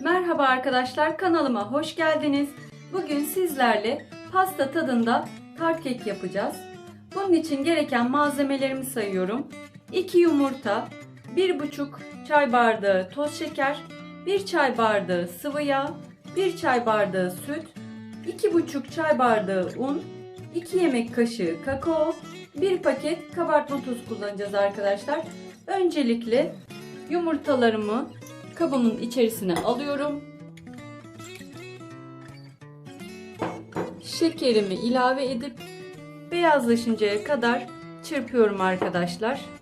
Merhaba arkadaşlar kanalıma hoş geldiniz. Bugün sizlerle pasta tadında tart kek yapacağız. Bunun için gereken malzemelerimi sayıyorum. 2 yumurta, 1,5 çay bardağı toz şeker, 1 çay bardağı sıvı yağ, 1 çay bardağı süt, 2,5 çay bardağı un, 2 yemek kaşığı kakao, 1 paket kabartma tozu kullanacağız arkadaşlar. Öncelikle yumurtalarımı kabımın içerisine alıyorum. Şekerimi ilave edip beyazlaşıncaya kadar çırpıyorum arkadaşlar.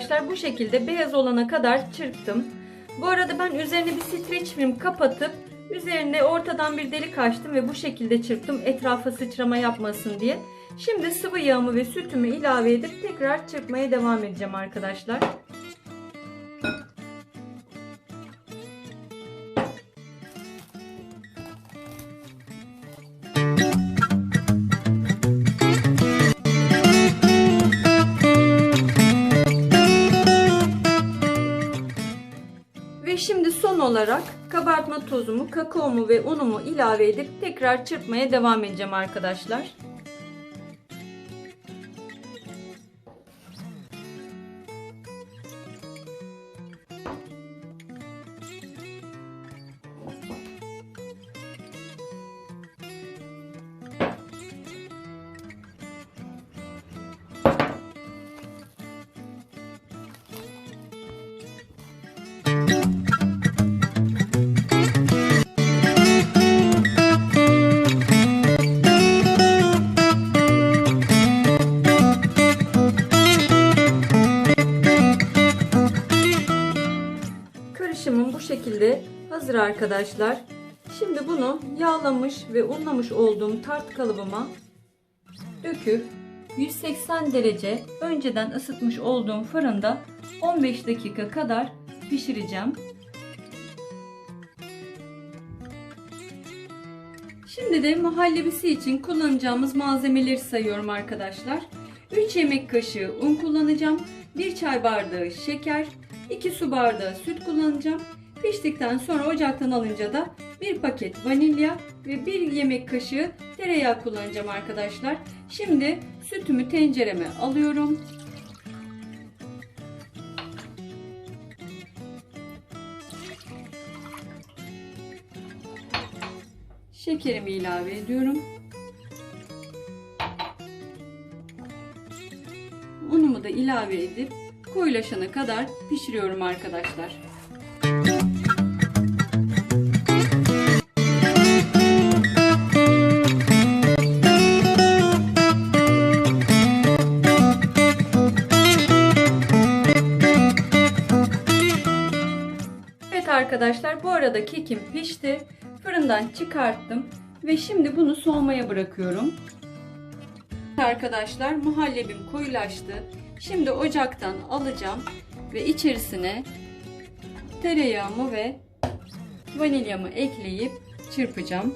Arkadaşlar bu şekilde beyaz olana kadar çırptım. Bu arada ben üzerine bir streç film kapatıp üzerine ortadan bir delik açtım ve bu şekilde çırptım etrafa sıçrama yapmasın diye. Şimdi sıvı yağımı ve sütümü ilave edip tekrar çırpmaya devam edeceğim arkadaşlar. Son olarak kabartma tozumu, kakaomu ve unumu ilave edip tekrar çırpmaya devam edeceğim arkadaşlar. Karışımım bu şekilde hazır arkadaşlar. Şimdi bunu yağlamış ve unlamış olduğum tart kalıbıma döküp 180 derece önceden ısıtmış olduğum fırında 15 dakika kadar pişireceğim. Şimdi de muhallebisi için kullanacağımız malzemeleri sayıyorum arkadaşlar. 3 yemek kaşığı un kullanacağım. 1 çay bardağı şeker, 2 su bardağı süt kullanacağım. Piştikten sonra ocaktan alınca da 1 paket vanilya ve 1 yemek kaşığı tereyağı kullanacağım arkadaşlar. Şimdi sütümü tencereme alıyorum. Şekerimi ilave ediyorum. Unumu da ilave edip koyulaşana kadar pişiriyorum arkadaşlar. Evet arkadaşlar bu arada kekim pişti. Fırından çıkarttım ve şimdi bunu soğumaya bırakıyorum. Arkadaşlar muhallebim koyulaştı. Şimdi ocaktan alacağım ve içerisine tereyağımı ve vanilyamı ekleyip çırpacağım.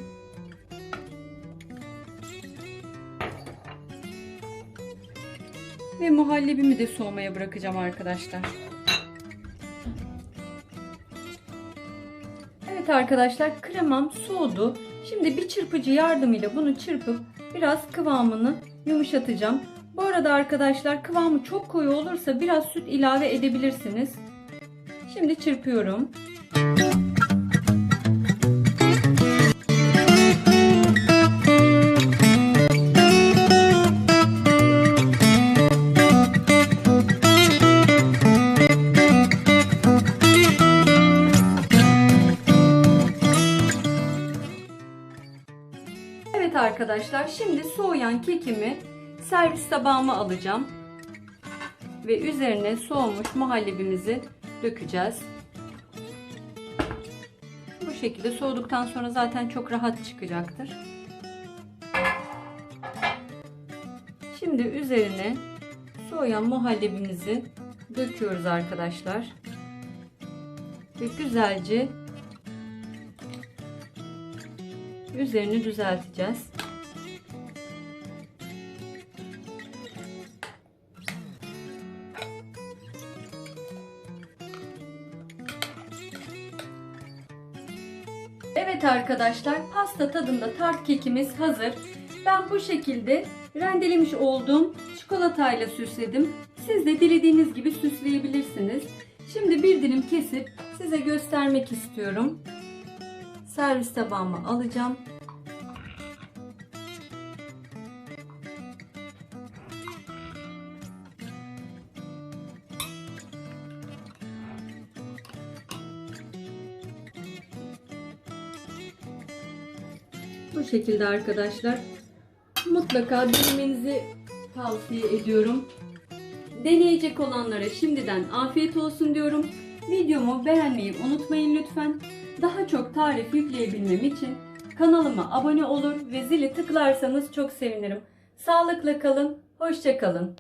Ve muhallebimi de soğumaya bırakacağım arkadaşlar. Evet arkadaşlar kremam soğudu. Şimdi bir çırpıcı yardımıyla bunu çırpıp biraz kıvamını yumuşatacağım. Bu arada arkadaşlar kıvamı çok koyu olursa biraz süt ilave edebilirsiniz. Şimdi çırpıyorum. Evet arkadaşlar şimdi soğuyan kekimi servis tabağıma alacağım. Ve üzerine soğumuş muhallebimizi dökeceğiz. Bu şekilde soğuduktan sonra zaten çok rahat çıkacaktır. Şimdi üzerine soğuyan muhallebimizi döküyoruz arkadaşlar. Ve güzelce üzerini düzelteceğiz. Evet arkadaşlar pasta tadında tart kekimiz hazır. Ben bu şekilde rendelemiş olduğum çikolatayla süsledim. Siz de dilediğiniz gibi süsleyebilirsiniz. Şimdi bir dilim kesip size göstermek istiyorum. Servis tabağıma alacağım. Bu şekilde arkadaşlar. Mutlaka denemenizi tavsiye ediyorum. Deneyecek olanlara şimdiden afiyet olsun diyorum. Videomu beğenmeyi unutmayın lütfen. Daha çok tarif yükleyebilmem için kanalıma abone olur ve zili tıklarsanız çok sevinirim. Sağlıkla kalın, hoşça kalın.